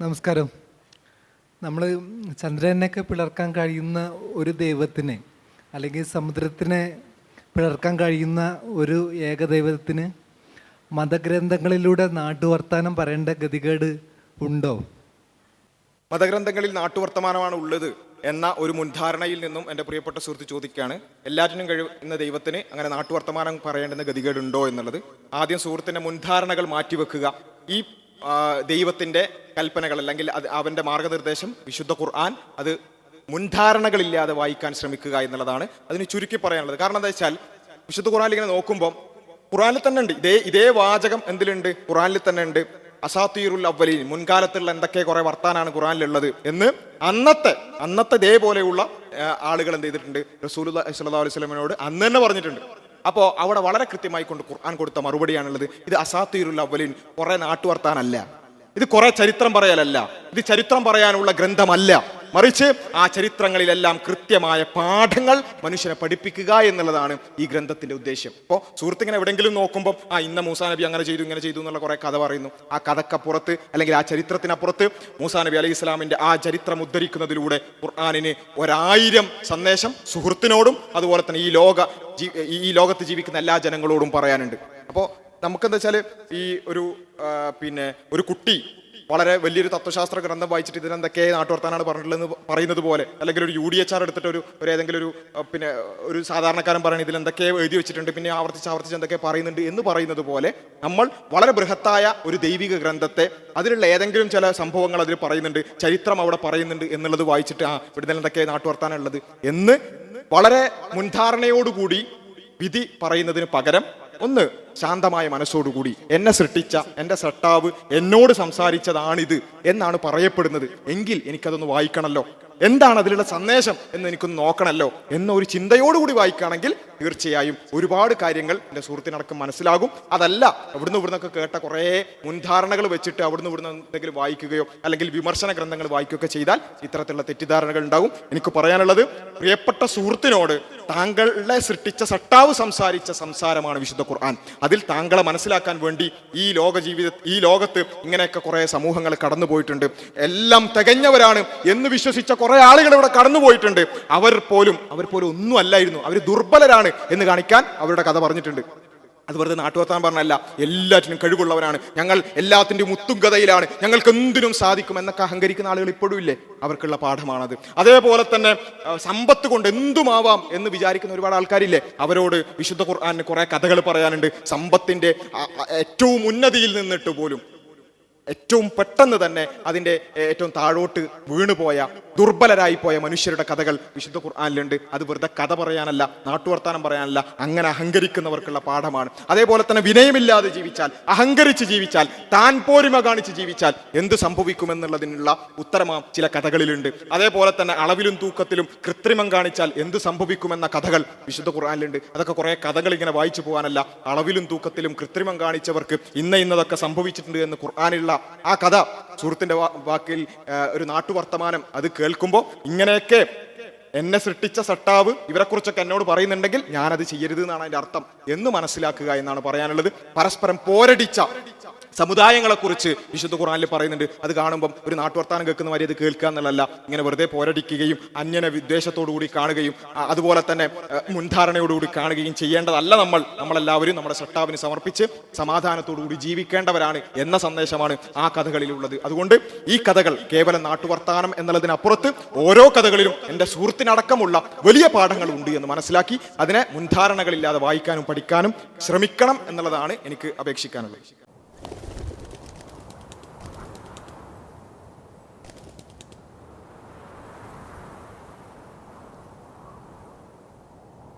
നമസ്കാരം. നമ്മൾ ചന്ദ്രനൊക്കെ പിളർക്കാൻ കഴിയുന്ന ഒരു ദൈവത്തിന് അല്ലെങ്കിൽ സമുദ്രത്തിനെ പിളർക്കാൻ കഴിയുന്ന ഒരു ഏകദൈവത്തിന് മതഗ്രന്ഥങ്ങളിലൂടെ നാട്ടുവർത്താനം പറയേണ്ട ഗതികേട് ഉണ്ടോ? മതഗ്രന്ഥങ്ങളിൽ നാട്ടുവർത്തമാനമാണ് ഉള്ളത് എന്ന ഒരു മുൻധാരണയിൽ നിന്നും എന്റെ പ്രിയപ്പെട്ട സുഹൃത്ത് ചോദിക്കുകയാണ് എല്ലാറ്റിനും കഴിയുന്ന ദൈവത്തിന് അങ്ങനെ നാട്ടുവർത്തമാനം പറയേണ്ടുന്ന ഗതികേടുണ്ടോ എന്നുള്ളത്? ആദ്യം സുഹൃത്തിന്റെ മുൻധാരണകൾ മാറ്റിവെക്കുക. ഈ ദൈവത്തിന്റെ കൽപ്പനകൾ അല്ലെങ്കിൽ അത് അവന്റെ മാർഗനിർദ്ദേശം വിശുദ്ധ ഖുർആൻ അത് മുൻധാരണകളില്ലാതെ വായിക്കാൻ ശ്രമിക്കുക എന്നുള്ളതാണ് അതിന് ചുരുക്കി പറയാനുള്ളത്. കാരണം എന്താ വെച്ചാൽ വിശുദ്ധ ഖുർആനിൽ ഇങ്ങനെ നോക്കുമ്പോൾ ഖുറാനിൽ തന്നെ ഉണ്ട്. ഇതേ ഇതേ വാചകം എന്തിലുണ്ട്? ഖുറാനിൽ തന്നെ ഉണ്ട്. അസാത്തീറുൽ അവലീൻ മുൻകാലത്തുള്ള എന്തൊക്കെ കുറെ വർത്താനാണ് ഖുറാനിലുള്ളത് എന്ന് അന്നത്തെ അന്നത്തെ ഇതേപോലെയുള്ള ആളുകൾ എന്ത് ചെയ്തിട്ടുണ്ട്? റസൂൽ സല്ലാ അലൈഹി സ്വലമിനോട് അന്ന് തന്നെ പറഞ്ഞിട്ടുണ്ട്. അപ്പോൾ അവിടെ വളരെ കൃത്യമായി കൊണ്ട് ഖുർആൻ കൊടുത്ത മറുപടിയാണുള്ളത്. ഇത് അസാത്തീറുൽ അവലിൻ കുറെ നാട്ടുവർത്താനല്ല. ഇത് കുറെ ചരിത്രം പറയലല്ല. ഇത് ചരിത്രം പറയാനുള്ള ഗ്രന്ഥമല്ല. മറിച്ച് ആ ചരിത്രങ്ങളിലെല്ലാം കൃത്യമായ പാഠങ്ങൾ മനുഷ്യനെ പഠിപ്പിക്കുക എന്നുള്ളതാണ് ഈ ഗ്രന്ഥത്തിന്റെ ഉദ്ദേശം ഇപ്പോൾ സുഹൃത്തിങ്ങനെ എവിടെയെങ്കിലും നോക്കുമ്പോൾ ആ ഇന്ന മൂസാ നബി അങ്ങനെ ചെയ്തു ഇങ്ങനെ ചെയ്തു എന്നുള്ള കുറേ കഥ പറയുന്നു. ആ കഥക്കപ്പുറത്ത് അല്ലെങ്കിൽ ആ ചരിത്രത്തിനപ്പുറത്ത് മൂസാ നബി അലൈഹി ഇസ്ലാമിന്റെ ആ ചരിത്രം ഉദ്ധരിക്കുന്നതിലൂടെ ഖുർആാനിന് ഒരായിരം സന്ദേശം സുഹൃത്തിനോടും അതുപോലെ തന്നെ ഈ ലോക ഈ ലോകത്ത് ജീവിക്കുന്ന എല്ലാ ജനങ്ങളോടും പറയാനുണ്ട്. അപ്പോൾ നമുക്കെന്താ വെച്ചാൽ ഈ ഒരു പിന്നെ ഒരു കുട്ടി വളരെ വലിയൊരു തത്വശാസ്ത്ര ഗ്രന്ഥം വായിച്ചിട്ട് ഇതിനെന്തൊക്കെ നാട്ടുവർത്താനാണ് പറഞ്ഞിട്ടുള്ളതെന്ന് പറയുന്നത് പോലെ അല്ലെങ്കിൽ ഒരു യു ഡി എച്ച് ആർ എടുത്തിട്ട് ഒരു ഒരു ഏതെങ്കിലും ഒരു പിന്നെ ഒരു സാധാരണക്കാരൻ പറയുന്നത് ഇതിൽ എന്തൊക്കെ എഴുതി വെച്ചിട്ടുണ്ട് പിന്നെ ആവർത്തിച്ച് ആവർത്തിച്ച് എന്തൊക്കെ പറയുന്നുണ്ട് എന്ന് പറയുന്നത് പോലെ നമ്മൾ വളരെ ബൃഹത്തായ ഒരു ദൈവിക ഗ്രന്ഥത്തെ അതിലുള്ള ഏതെങ്കിലും ചില സംഭവങ്ങൾ അതിൽ പറയുന്നുണ്ട് ചരിത്രം അവിടെ പറയുന്നുണ്ട് എന്നുള്ളത് വായിച്ചിട്ട് ആ ഇവിടെ എന്തൊക്കെ നാട്ടുവർത്താനുള്ളത് എന്ന് വളരെ മുൻധാരണയോടുകൂടി വിധി പറയുന്നതിന് പകരം ഒന്ന് ശാന്തമായ മനസ്സോടുകൂടി. എന്നെ സൃഷ്ടിച്ച എന്റെ സട്ടാവ് എന്നോട് സംസാരിച്ചതാണിത് എന്നാണ് പറയപ്പെടുന്നത്. എങ്കിൽ എനിക്കതൊന്ന് വായിക്കണമല്ലോ എന്താണ് അതിലുള്ള സന്ദേശം എന്ന് എനിക്കൊന്ന് നോക്കണമല്ലോ എന്ന ഒരു ചിന്തയോടുകൂടി വായിക്കുകയാണെങ്കിൽ തീർച്ചയായും ഒരുപാട് കാര്യങ്ങൾ എന്റെ സുഹൃത്തിനടക്കം മനസ്സിലാകും. അതല്ല അവിടുന്ന് ഇവിടുന്നൊക്കെ കേട്ട കുറേ മുൻധാരണകൾ വെച്ചിട്ട് അവിടുന്ന് ഇവിടുന്ന് എന്തെങ്കിലും വായിക്കുകയോ അല്ലെങ്കിൽ വിമർശന ഗ്രന്ഥങ്ങൾ വായിക്കുകയൊക്കെ ചെയ്താൽ ഇത്തരത്തിലുള്ള തെറ്റിദ്ധാരണകൾ ഉണ്ടാകും. എനിക്ക് പറയാനുള്ളത് പ്രിയപ്പെട്ട സുഹൃത്തിനോട് താങ്കളെ സൃഷ്ടിച്ച സട്ടാവ് സംസാരിച്ച സംസാരമാണ് വിശുദ്ധ ഖുർആൻ. അതിൽ താങ്കളെ മനസ്സിലാക്കാൻ വേണ്ടി ഈ ലോക ജീവിത ഈ ലോകത്ത് ഇങ്ങനെയൊക്കെ കുറേ സമൂഹങ്ങൾ കടന്നു പോയിട്ടുണ്ട്. എല്ലാം തികഞ്ഞവരാണ് എന്ന് വിശ്വസിച്ച കുറേ ആളുകൾ ഇവിടെ കടന്നു പോയിട്ടുണ്ട്. അവർ പോലും അവർ പോലും ഒന്നും അല്ലായിരുന്നു. അവർ ദുർബലരാണ്. എന്ന് കാണിക്കാൻ അവരുടെ കഥ പറഞ്ഞിട്ടുണ്ട്. അത് വെറുതെ നാട്ടുവർത്താൻ പറഞ്ഞല്ല എല്ലാറ്റിനും കഴിവുള്ളവരാണ്. ഞങ്ങൾ എല്ലാത്തിന്റെയും കഥയിലാണ്. ഞങ്ങൾക്ക് എന്തിനും സാധിക്കും എന്നൊക്കെ അഹങ്കരിക്കുന്ന ആളുകൾ ഇപ്പോഴും ഇല്ലേ? അവർക്കുള്ള പാഠമാണത്. അതേപോലെ തന്നെ സമ്പത്ത് കൊണ്ട് എന്തുമാവാം എന്ന് വിചാരിക്കുന്ന ഒരുപാട് ആൾക്കാരില്ലേ? അവരോട് വിശുദ്ധ ഖുർആാനിന് കുറേ കഥകൾ പറയാനുണ്ട്. സമ്പത്തിന്റെ ഏറ്റവും ഉന്നതിയിൽ നിന്നിട്ട് പോലും. ഏറ്റവും പെട്ടെന്ന് തന്നെ അതിന്റെ ഏറ്റവും താഴോട്ട് വീണുപോയ ദുർബലരായി പോയ മനുഷ്യരുടെ കഥകൾ വിശുദ്ധ ഖുർആാനിലുണ്ട്. അത് വെറുതെ കഥ പറയാനല്ല നാട്ടുവർത്താനം പറയാനല്ല അങ്ങനെ അഹങ്കരിക്കുന്നവർക്കുള്ള പാഠമാണ്. അതേപോലെ തന്നെ വിനയമില്ലാതെ ജീവിച്ചാൽ അഹങ്കരിച്ച് ജീവിച്ചാൽ താൻ പോരിമ കാണിച്ച് ജീവിച്ചാൽ എന്ത് സംഭവിക്കുമെന്നുള്ളതിനുള്ള ഉത്തരമാം ചില കഥകളിലുണ്ട്. അതേപോലെ തന്നെ അളവിലും തൂക്കത്തിലും കൃത്രിമം കാണിച്ചാൽ എന്ത് സംഭവിക്കുമെന്ന കഥകൾ വിശുദ്ധ ഖുർആാനിലുണ്ട്. അതൊക്കെ കുറേ കഥകൾ ഇങ്ങനെ വായിച്ചു പോകാനല്ല. അളവിലും തൂക്കത്തിലും കൃത്രിമം കാണിച്ചവർക്ക് ഇന്ന ഇന്നതൊക്കെ സംഭവിച്ചിട്ടുണ്ട് എന്ന് ഖുർആാനിലുള്ള ആ കഥ സുഹൃത്തിന്റെ വാക്കിൽ ഒരു നാട്ടുവർത്തമാനം അത് കേൾക്കുമ്പോൾ ഇങ്ങനെയൊക്കെ എന്നെ സൃഷ്ടിച്ച സട്ടാവ് ഇവരെക്കുറിച്ചൊക്കെ എന്നോട് പറയുന്നുണ്ടെങ്കിൽ ഞാനത് ചെയ്യരുത് എന്നാണ് അതിന്റെ അർത്ഥം എന്ന് മനസ്സിലാക്കുക എന്നാണ് പറയാനുള്ളത്. പരസ്പരം പോരടിച്ച സമുദായങ്ങളെക്കുറിച്ച് വിശുദ്ധ ഖുറാനിൽ പറയുന്നുണ്ട്. അത് കാണുമ്പം ഒരു നാട്ടുവർത്താനം കേൾക്കുന്ന മാതിരി അത് കേൾക്കുക എന്നുള്ളതല്ല. ഇങ്ങനെ വെറുതെ പോരടിക്കുകയും അന്യനെ വിദ്വേഷത്തോടുകൂടി കാണുകയും അതുപോലെ തന്നെ മുൻധാരണയോടുകൂടി കാണുകയും ചെയ്യേണ്ടതല്ല നമ്മൾ. നമ്മളെല്ലാവരും നമ്മുടെ സട്ടാവിന് സമർപ്പിച്ച് സമാധാനത്തോടുകൂടി ജീവിക്കേണ്ടവരാണ് എന്ന സന്ദേശമാണ് ആ കഥകളിലുള്ളത്. അതുകൊണ്ട് ഈ കഥകൾ കേവലം നാട്ടുവർത്താനം എന്നുള്ളതിനപ്പുറത്ത് ഓരോ കഥകളിലും എന്റെ സുഹൃത്തിനടക്കമുള്ള വലിയ പാഠങ്ങൾ ഉണ്ട് എന്ന് മനസ്സിലാക്കി അതിനെ മുൻധാരണകളില്ലാതെ വായിക്കാനും പഠിക്കാനും ശ്രമിക്കണം എന്നുള്ളതാണ് എനിക്ക് അപേക്ഷിക്കാനുള്ളത്.